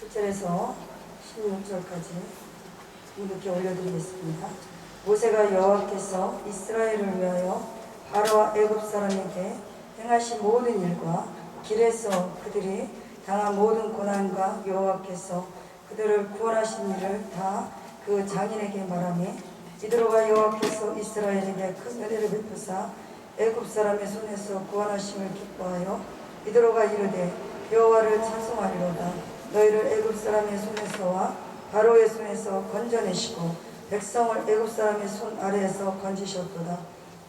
7절에서 16절까지 이렇게 올려드리겠습니다. 모세가 여호와께서 이스라엘을 위하여 바로와 애굽 사람에게 행하신 모든 일과 길에서 그들이 당한 모든 고난과 여호와께서 그들을 구원하신 일을 다 그 장인에게 말하며 이드로가 여호와께서 이스라엘에게 큰 은혜를 베푸사 애굽 사람의 손에서 구원하심을 기뻐하여 이드로가 이르되 여호와를 찬송하리로다 너희를 애굽 사람의 손에서와 바로의 손에서 건져내시고 백성을 애굽 사람의 손 아래에서 건지셨도다.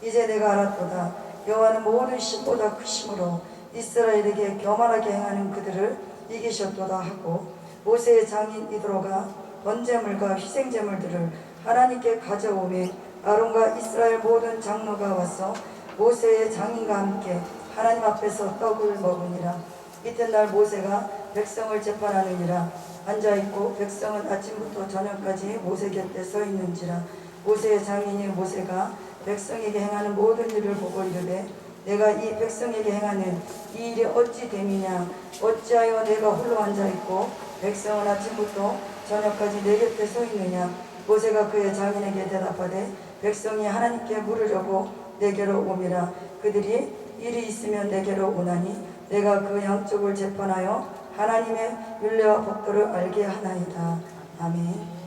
이제 내가 알았도다. 여호와는 모든 신보다 크심으로 이스라엘에게 교만하게 행하는 그들을 이기셨도다 하고 모세의 장인 이드로가 번제물과 희생제물들을 하나님께 가져오매 아론과 이스라엘 모든 장로가 와서 모세의 장인과 함께 하나님 앞에서 떡을 먹으니라 이튿날 모세가 백성을 재판하느니라. 앉아있고 백성은 아침부터 저녁까지 모세 곁에 서 있는지라. 모세의 장인이 모세가 백성에게 행하는 모든 일을 보고 이르되 내가 이 백성에게 행하는 이 일이 어찌 됨이냐? 어찌하여 내가 홀로 앉아있고 백성은 아침부터 저녁까지 내 곁에 서 있느냐? 모세가 그의 장인에게 대답하되 백성이 하나님께 물으려고 내게로 오미라. 그들이 일이 있으면 내게로 오나니 내가 그 양쪽을 재판하여 하나님의 윤례와 법도를 알게 하나이다. 아멘